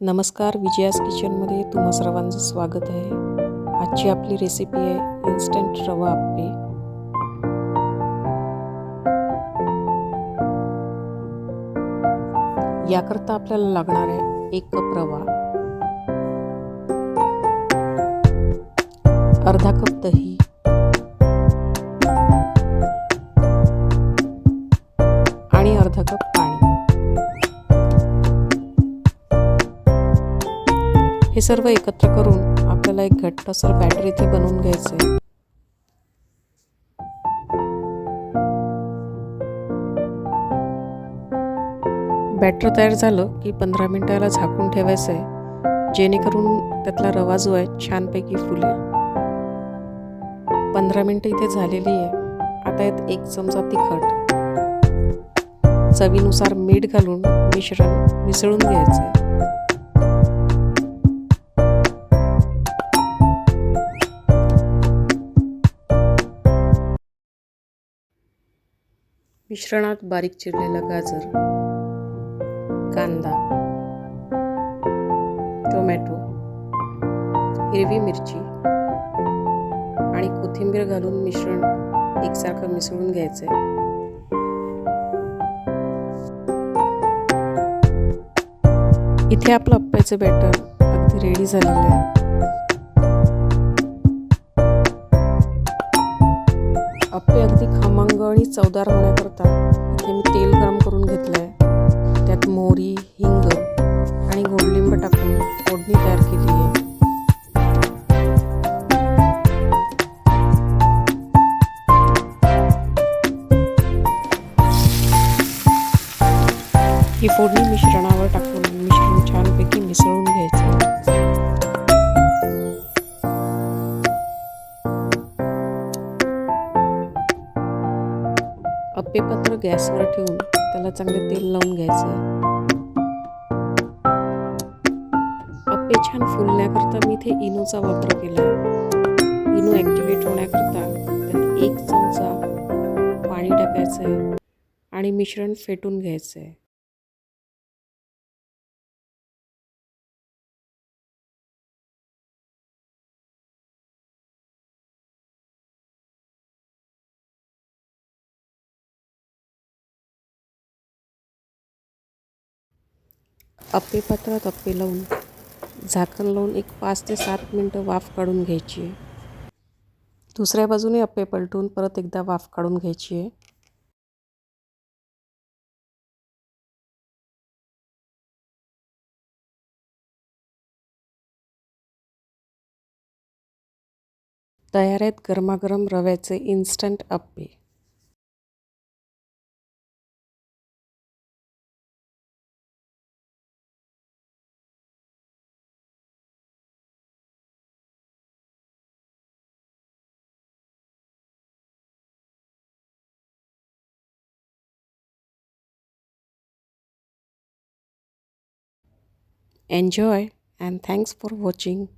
नमस्कार विजयास किचनमध्ये तुम्हा सर्वांचं स्वागत आहे. आजची आपली रेसिपी आहे इन्स्टंट रवा आप्पे. याकरता आपल्याला लागणार आहे एक कप रवा. अर्धा कप दही. हे सर्व एकत्र करून आपल्याला एक घट्टसर बॅटर इथे बनवून घ्यायचं आहे बॅटर तयार झालं की पंधरा मिनटाला झाकून ठेवायचं आहे जेणेकरून त्यातला रवा जो आहे छानपैकी फुलेल. पंधरा मिनटं इथे झालेली आहे. आता यात एक चमचा तिखट. चवीनुसार मीठ घालून मिश्रण मिसळून घ्यायचं आहे मिश्रणात बारीक चिरलेला गाजर कांदा टोमॅटो हिरवी मिरची आणि कोथिंबीर घालून मिश्रण एकसारखं मिसळून घ्यायचं आहे इथे आपलं अप्प्याचं बॅटर अगदी रेडी झालेलं आहे. चवदार होण्याकरता इथे मी तेल गरम करून घेतलं आहे त्यात मोहरी हिंग आणि गोडलिंब टाकून फोडणी तयार केली आहे. ही फोडणी मिश्रणावर टाकून मिश्रण छानपैकी मिसळून अप्पेपत्र गॅसवर ठेवून त्याला चांगले तेल लावून घ्यायचं. आहे अप्पे छान फुलण्याकरता मी इथे इनोचा वापर केला. आहे इनो ॲक्टिवेट होण्याकरता त्यात एक चमचा पाणी टाकायचं आहे आणि मिश्रण फेटून घ्यायचं. आहे अप्पेपत्र तप्पे अप्पे लावून झाकण लावून एक पाच ते सात मिनटं वाफ काढून घ्यायची आहे. दुसऱ्या बाजूने अप्पे पलटून परत एकदा वाफ काढून घ्यायची आहे. तयार आहेत गरमागरम रव्याचे instant appe Enjoy and thanks for watching.